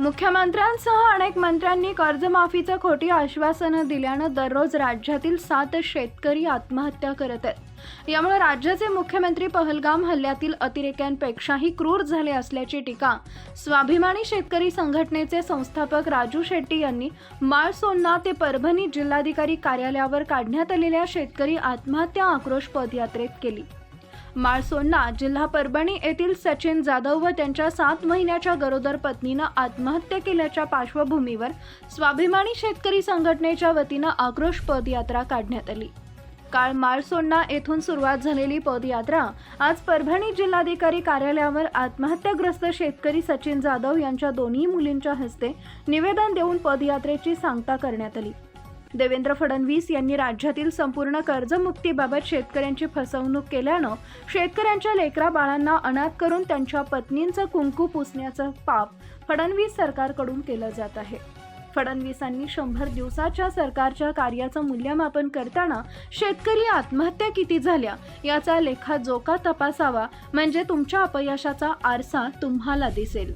मुख्यमंत्र्यांसह अनेक मंत्र्यांनी कर्जमाफीचं खोटी आश्वासनं दिल्यानं दररोज राज्यातील सात शेतकरी आत्महत्या करत आहेत. यामुळे राज्याचे मुख्यमंत्री पहलगाम हल्ल्यातील अतिरेक्यांपेक्षाही क्रूर झाले असल्याची टीका स्वाभिमानी शेतकरी संघटनेचे संस्थापक राजू शेट्टी यांनी माळसोन्ना ते परभणी जिल्हाधिकारी कार्यालयावर काढण्यात आलेल्या शेतकरी आत्महत्या आक्रोश पदयात्रेत केली. माळसोन्ना जिल्हा परभणी येथील सचिन जाधव व त्यांच्या सात महिन्याच्या गरोदर पत्नीनं आत्महत्या केल्याच्या पार्श्वभूमीवर स्वाभिमानी शेतकरी संघटनेच्या वतीनं आक्रोश पदयात्रा काढण्यात आली. काल माळसोन्ना येथून सुरुवात झालेली पदयात्रा आज परभणी जिल्हाधिकारी कार्यालयावर आत्महत्याग्रस्त शेतकरी सचिन जाधव यांच्या दोन्ही मुलींच्या हस्ते निवेदन देऊन पदयात्रेची सांगता करण्यात आली. देवेंद्र फडणवीस यांनी राज्यातील संपूर्ण कर्जमुक्तीबाबत शेतकऱ्यांची फसवणूक केल्यानं शेतकऱ्यांच्या लेकरा बाळांना अनाथ करून त्यांच्या पत्नींचं कुंकू पुसण्याचं पाप फडणवीस सरकारकडून केलं जात आहे. फडणवीसांनी शंभर दिवसाच्या सरकारच्या कार्याचं मूल्यमापन करताना शेतकरी आत्महत्या किती झाल्या याचा लेखा जोका तपासावा म्हणजे तुमच्या अपयशाचा आरसा तुम्हाला दिसेल.